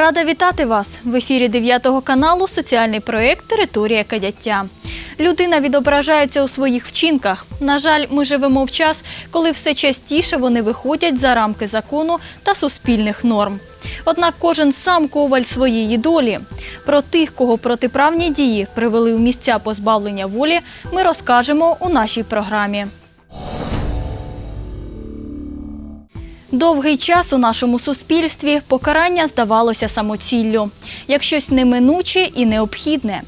Рада вітати вас в ефірі 9 каналу соціальний проєкт Територія кадяття. Людина відображається у своїх вчинках. На жаль, ми живемо в час, коли все частіше вони виходять за рамки закону та суспільних норм. Однак кожен сам коваль своєї долі. Про тих, кого протиправні дії привели у місця позбавлення волі, ми розкажемо у нашій програмі. Довгий час у нашому суспільстві покарання здавалося самоціллю, як щось неминуче і необхідне.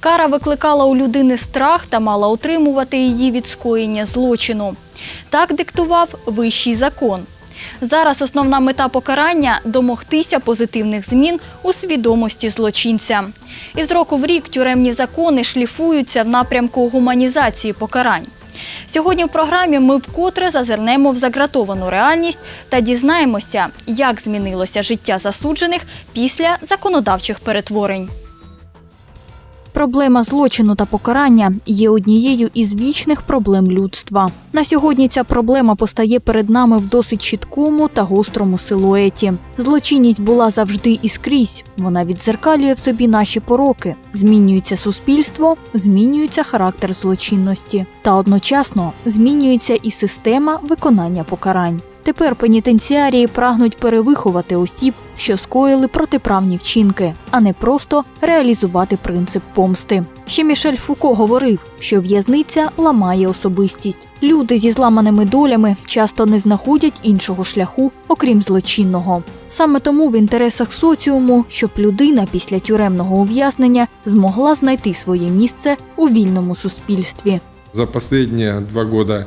Кара викликала у людини страх та мала утримувати її від скоєння злочину. Так диктував вищий закон. Зараз основна мета покарання домогтися позитивних змін у свідомості злочинця. Із року в рік тюремні закони шліфуються в напрямку гуманізації покарань. Сьогодні в програмі ми вкотре зазирнемо в загратовану реальність та дізнаємося, як змінилося життя засуджених після законодавчих перетворень. Проблема злочину та покарання є однією із вічних проблем людства. На сьогодні ця проблема постає перед нами в досить чіткому та гострому силуеті. Злочинність була завжди і скрізь. Вона відзеркалює в собі наші пороки. Змінюється суспільство, змінюється характер злочинності, та одночасно змінюється і система виконання покарань. Тепер пенітенціарії прагнуть перевиховати осіб, що скоїли протиправні вчинки, а не просто реалізувати принцип помсти. Ще Мішель Фуко говорив, що в'язниця ламає особистість. Люди зі зламаними долями часто не знаходять іншого шляху, окрім злочинного. Саме тому в інтересах соціуму, щоб людина після тюремного ув'язнення змогла знайти своє місце у вільному суспільстві. За последние два года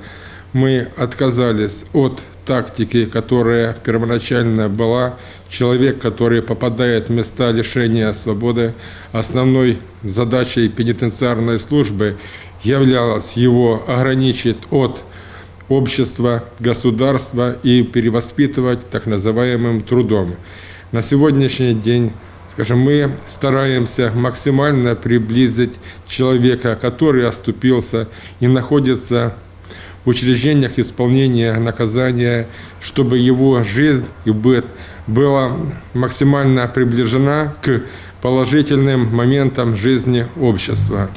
мы отказались от тактики, которая первоначально была. Человек, который попадает в места лишения свободы, основной задачей пенитенциарной службы являлось его ограничить от общества, государства и перевоспитывать так называемым трудом. На сегодняшний день скажем, мы стараемся максимально приблизить человека, который оступился и находится учреждениях исполнения наказания, чтобы его жизнь и быт была максимально приближена к положительным моментам жизни общества.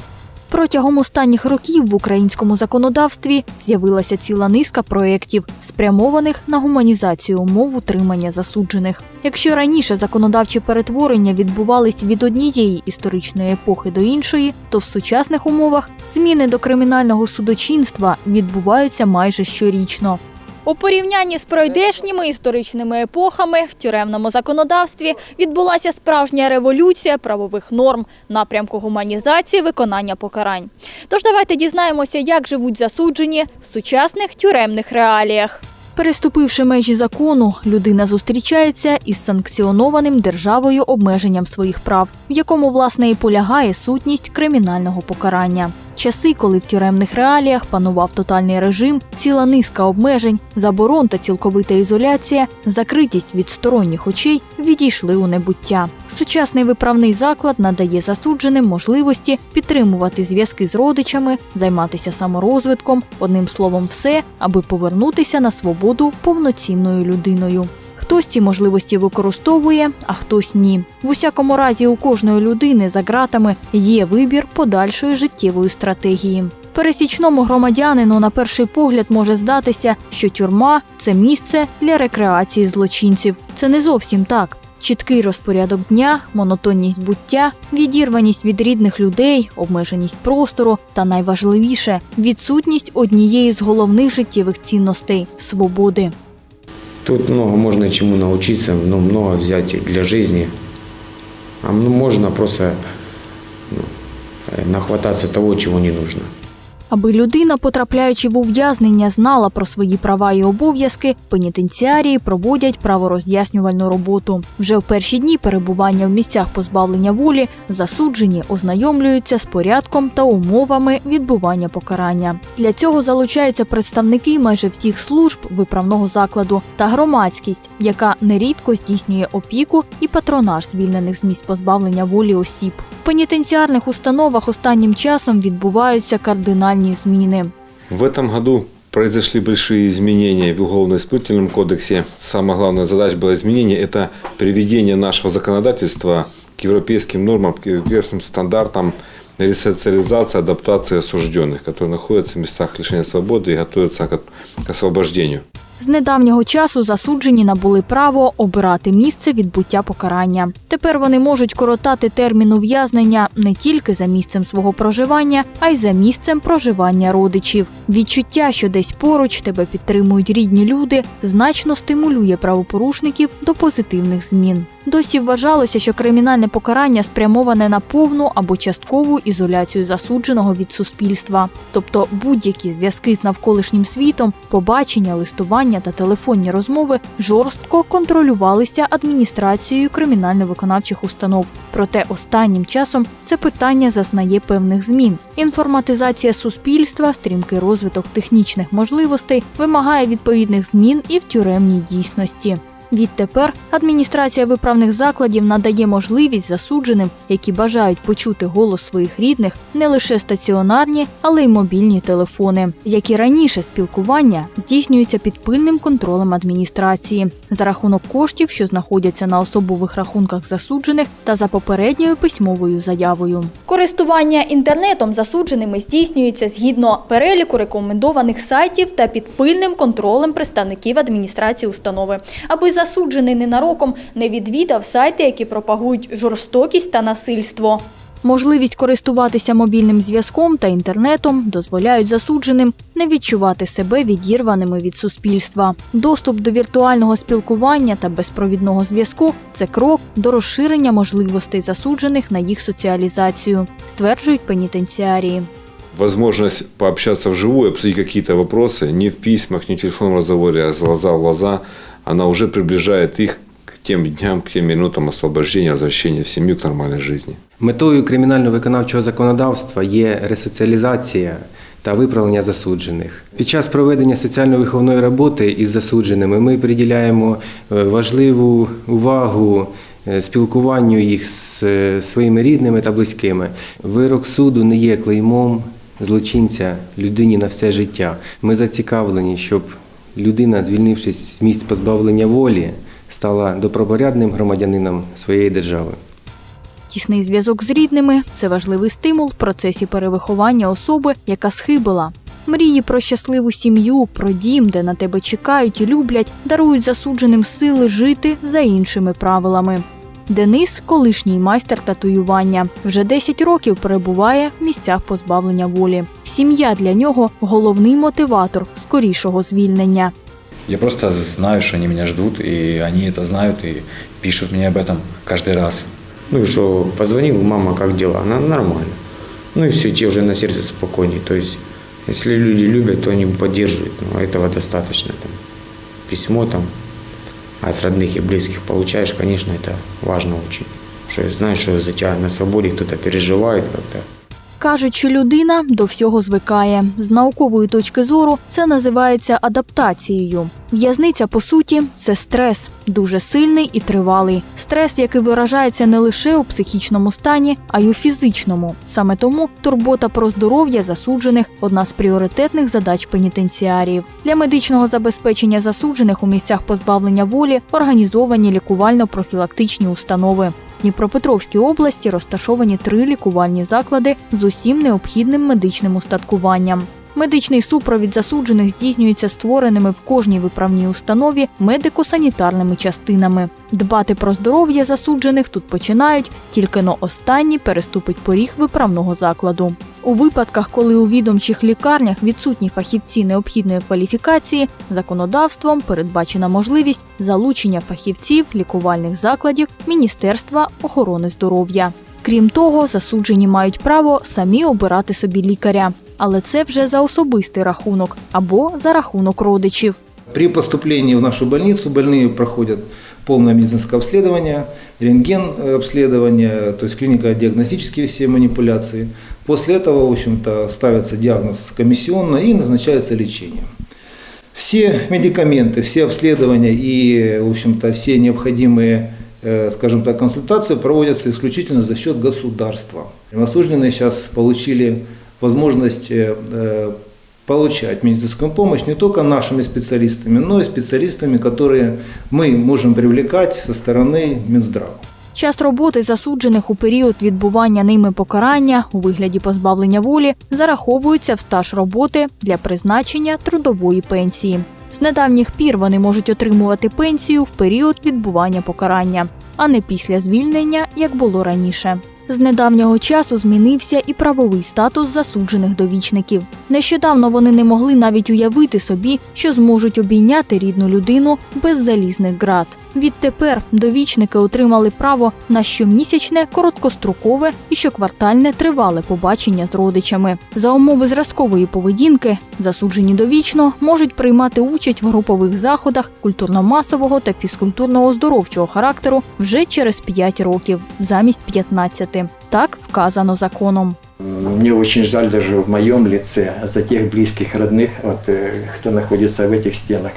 Протягом останніх років в українському законодавстві з'явилася ціла низка проєктів, спрямованих на гуманізацію умов утримання засуджених. Якщо раніше законодавчі перетворення відбувались від однієї історичної епохи до іншої, то в сучасних умовах зміни до кримінального судочинства відбуваються майже щорічно. У порівнянні з пройдешніми історичними епохами в тюремному законодавстві відбулася справжня революція правових норм напрямку гуманізації виконання покарань. Тож давайте дізнаємося, як живуть засуджені в сучасних тюремних реаліях. Переступивши межі закону, людина зустрічається із санкціонованим державою обмеженням своїх прав, в якому власне і полягає сутність кримінального покарання. Часи, коли в тюремних реаліях панував тотальний режим, ціла низка обмежень, заборон та цілковита ізоляція, закритість від сторонніх очей відійшли у небуття. Сучасний виправний заклад надає засудженим можливості підтримувати зв'язки з родичами, займатися саморозвитком, одним словом, все, аби повернутися на свободу повноцінною людиною. Хтось ці можливості використовує, а хтось ні. В усякому разі, у кожної людини за ґратами є вибір подальшої життєвої стратегії. Пересічному громадянину на перший погляд може здатися, що тюрма це місце для рекреації злочинців. Це не зовсім так. Чіткий розпорядок дня, монотонність буття, відірваність від рідних людей, обмеженість простору та найважливіше відсутність однієї з головних життєвих цінностей свободи. Тут много можно чему научиться, ну, много взять для жизни. А ну, можно просто ну, э, нахвататься того, чего не нужно. Аби людина, потрапляючи в ув'язнення, знала про свої права і обов'язки, пенітенціарії проводять правороз'яснювальну роботу. Вже в перші дні перебування в місцях позбавлення волі засуджені ознайомлюються з порядком та умовами відбування покарання. Для цього залучаються представники майже всіх служб виправного закладу та громадськість, яка нерідко здійснює опіку і патронаж звільнених з місць позбавлення волі осіб. В пенітенціарних установах останнім часом відбуваються кардинальні зміни. В этом году Произошли большие изменения в Уголовно-исполнительном кодексе. Самая главная задача была изменение – это приведение нашего законодательства к европейским нормам, к европейским стандартам ресоциализации, адаптации осужденных, которые находятся в местах лишения свободы и готовятся к освобождению. З недавнього часу засуджені набули право обирати місце відбуття покарання. Тепер вони можуть коротати термін ув'язнення не тільки за місцем свого проживання, а й за місцем проживання родичів. Відчуття, що десь поруч тебе підтримують рідні люди, значно стимулює правопорушників до позитивних змін. Досі вважалося, що кримінальне покарання спрямоване на повну або часткову ізоляцію засудженого від суспільства, тобто будь-які зв'язки з навколишнім світом, побачення, листування та телефонні розмови жорстко контролювалися адміністрацією кримінально-виконавчих установ. Проте останнім часом це питання зазнає певних змін. Інформатизація суспільства, стрімкий розвиток технічних можливостей вимагає відповідних змін і в тюремній дійсності. Відтепер адміністрація виправних закладів надає можливість засудженим, які бажають почути голос своїх рідних, не лише стаціонарні, але й мобільні телефони. Як і раніше, спілкування здійснюється під пильним контролем адміністрації за рахунок коштів, що знаходяться на особових рахунках засуджених, та за попередньою письмовою заявою. Користування інтернетом засудженими здійснюється згідно переліку рекомендованих сайтів та під пильним контролем представників адміністрації установи, аби засуджений ненароком не відвідав сайти, які пропагують жорстокість та насильство. Можливість користуватися мобільним зв'язком та інтернетом дозволяють засудженим не відчувати себе відірваними від суспільства. Доступ до віртуального спілкування та безпровідного зв'язку це крок до розширення можливостей засуджених на їх соціалізацію, стверджують пенітенціарії. Возможность пообщаться вживую, обсудить какие-то вопросы, не в письмах, не в телефонном разговоре, а глаза в глаза, она уже приближает их к тем дням, к тем минутам освобождения, возвращения в семью, к нормальной жизни. Метою кримінально-виконавчого законодавства є ресоціалізація та виправлення засуджених. Під час проведення соціально-виховної роботи із засудженими ми приділяємо е, важливу увагу е, спілкуванню їх з е, своїми рідними та близькими. Вирок суду не є клеймом злочинця людині на все життя. Ми зацікавлені, щоб людина, звільнившись з місць позбавлення волі, стала добропорядним громадянином своєї держави. Тісний зв'язок з рідними це важливий стимул в процесі перевиховання особи, яка схибила. Мрії про щасливу сім'ю, про дім, де на тебе чекають і люблять, дарують засудженим сили жити за іншими правилами. Денис, колишній майстер татуювання, вже 10 років перебуває в місцях позбавлення волі. Сім'я для нього головний мотиватор скорішого звільнення. Я просто знаю, что они меня ждут, и они это знают и пишут мне об этом каждый раз. Ну и что, позвонил, мама, как дела? Она нормально. Ну и все, те уже на сердце спокойнее. То есть, если люди любят, то они поддерживают. Ну, этого достаточно. Там, письмо там от родных и близких получаешь, конечно, это важно очень. Что знаешь, что за тебя на свободе кто-то переживает как-то. Кажуть, що людина до всього звикає. З наукової точки зору це називається адаптацією. В'язниця, по суті, це стрес, дуже сильний і тривалий. Стрес, який виражається не лише у психічному стані, а й у фізичному. Саме тому турбота про здоров'я засуджених одна з пріоритетних задач пенітенціаріїв. Для медичного забезпечення засуджених у місцях позбавлення волі організовані лікувально-профілактичні установи. Дніпропетровській області розташовані три лікувальні заклади з усім необхідним медичним устаткуванням. Медичний супровід засуджених здійснюється створеними в кожній виправній установі медико-санітарними частинами. Дбати про здоров'я засуджених тут починають, тільки но останні переступить поріг виправного закладу. У випадках, коли у відомчих лікарнях відсутні фахівці необхідної кваліфікації, законодавством передбачена можливість залучення фахівців лікувальних закладів Міністерства охорони здоров'я. Крім того, засуджені мають право самі обирати собі лікаря, але це вже за особистий рахунок або за рахунок родичів. При поступлении в нашу больницу больные проходят полное медицинское обследование, рентген э, обследование, то есть клинико-диагностические все манипуляции. После этого, в общем-то, ставится диагноз комиссионно и назначается лечение. Все медикаменты, все обследования и, в общем-то, все необходимые, э, скажем так, консультации проводятся исключительно за счет государства. Осужденные сейчас получили возможность э, э, получать медицинскую помощь не только нашими специалистами, но и специалистами, которые мы можем привлекать со стороны Минздрава. Час роботи засуджених у період відбування ними покарання у вигляді позбавлення волі зараховується в стаж роботи для призначення трудової пенсії. З недавніх пір вони можуть отримувати пенсію в період відбування покарання, а не після звільнення, як було раніше. З недавнього часу змінився і правовий статус засуджених довічників. Нещодавно вони не могли навіть уявити собі, що зможуть обійняти рідну людину без залізних ґрат. Відтепер довічники отримали право на щомісячне короткострокове і щоквартальне тривале побачення з родичами. За умови зразкової поведінки засуджені довічно можуть приймати участь в групових заходах культурно-масового та фізкультурно-оздоровчого характеру вже через 5 років замість 15. Так вказано законом. Мне очень жаль даже в моем лице за тех близких родных, вот, э, кто находится в этих стенах,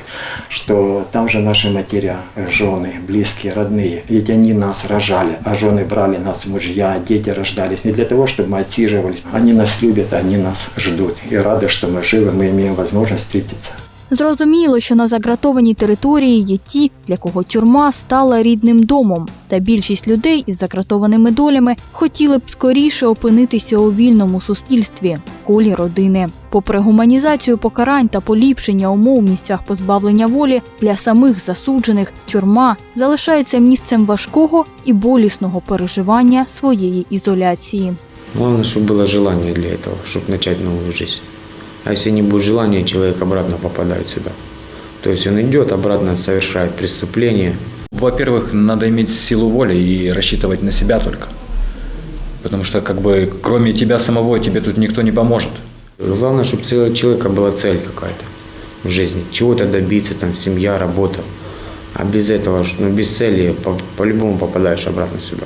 что там же наши матеря, жены, близкие, родные. Ведь они нас рожали, а жены брали нас в мужья, дети рождались не для того, чтобы мы отсиживались. Они нас любят, они нас ждут и рады, что мы живы, мы имеем возможность встретиться. Зрозуміло, що на загратованій території є ті, для кого тюрма стала рідним домом, та більшість людей із загратованими долями хотіли б скоріше опинитися у вільному суспільстві в колі родини. Попри гуманізацію покарань та поліпшення умов в місцях позбавлення волі для самих засуджених, тюрма залишається місцем важкого і болісного переживання своєї ізоляції. Главное, чтобы было желание для этого, чтобы начать новую жизнь. А если не будет желания, человек обратно попадает сюда. То есть он идет, обратно совершает преступление. Во-первых, надо иметь силу воли и рассчитывать на себя только. Потому что, как бы, кроме тебя самого, тебе тут никто не поможет. Главное, чтобы у человека была цель какая-то в жизни. Чего-то добиться, там, семья, работа. А без этого, ну, без цели, по- по-любому попадаешь обратно сюда.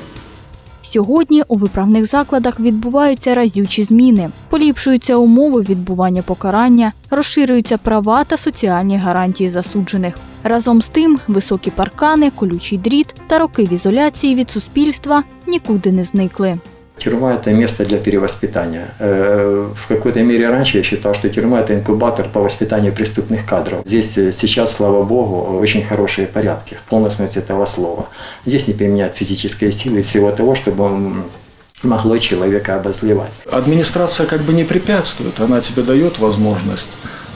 Сьогодні у виправних закладах відбуваються разючі зміни, поліпшуються умови відбування покарання, розширюються права та соціальні гарантії засуджених. Разом з тим, високі паркани, колючий дріт та роки в ізоляції від суспільства нікуди не зникли. Тюрьма – это место для перевоспитания. Э, В какой-то мере раньше я считал, что тюрьма – это инкубатор по воспитанию преступных кадров. Здесь э, сейчас, слава богу, очень хорошие порядки, в полном смысле этого слова. Здесь не применяют физической силы всего того, чтобы м, могло человека обозливать. Администрация как бы не препятствует, она тебе дает возможность.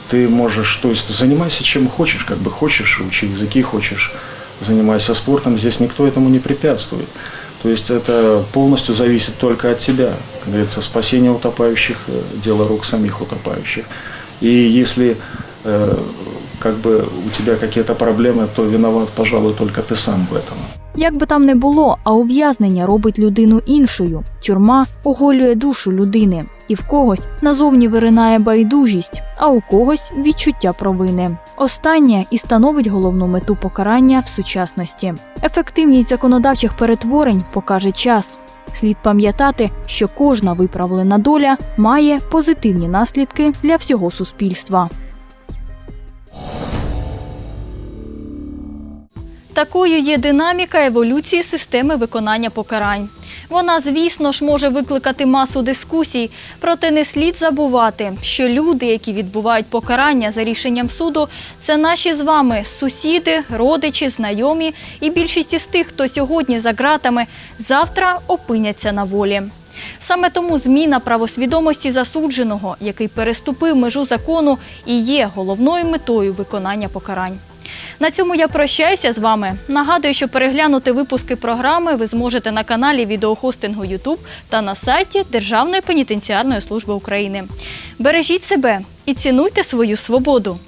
Ты можешь, то есть занимайся чем хочешь, как бы хочешь, учи языки, хочешь, занимайся спортом, здесь никто этому не препятствует. То есть это полностью зависит только от тебя. Как говорится, спасение утопающих – э, дело рук самих утопающих. И если э, как бы у тебя какие-то проблемы, то виноват, пожалуй, только ты сам в этом. Як би там не було, а ув'язнення робить людину іншою. Тюрма оголює душу людини, і в когось назовні виринає байдужість, а у когось відчуття провини. Останнє і становить головну мету покарання в сучасності. Ефективність законодавчих перетворень покаже час. Слід пам'ятати, що кожна виправлена доля має позитивні наслідки для всього суспільства. Такою є динаміка еволюції системи виконання покарань. Вона, звісно ж, може викликати масу дискусій, проте не слід забувати, що люди, які відбувають покарання за рішенням суду, це наші з вами сусіди, родичі, знайомі, і більшість із тих, хто сьогодні за ґратами, завтра опиняться на волі. Саме тому зміна правосвідомості засудженого, який переступив межу закону, і є головною метою виконання покарань. На цьому я прощаюся з вами. Нагадую, що переглянути випуски програми ви зможете на каналі відеохостингу YouTube та на сайті Державної пенітенціарної служби України. Бережіть себе і цінуйте свою свободу.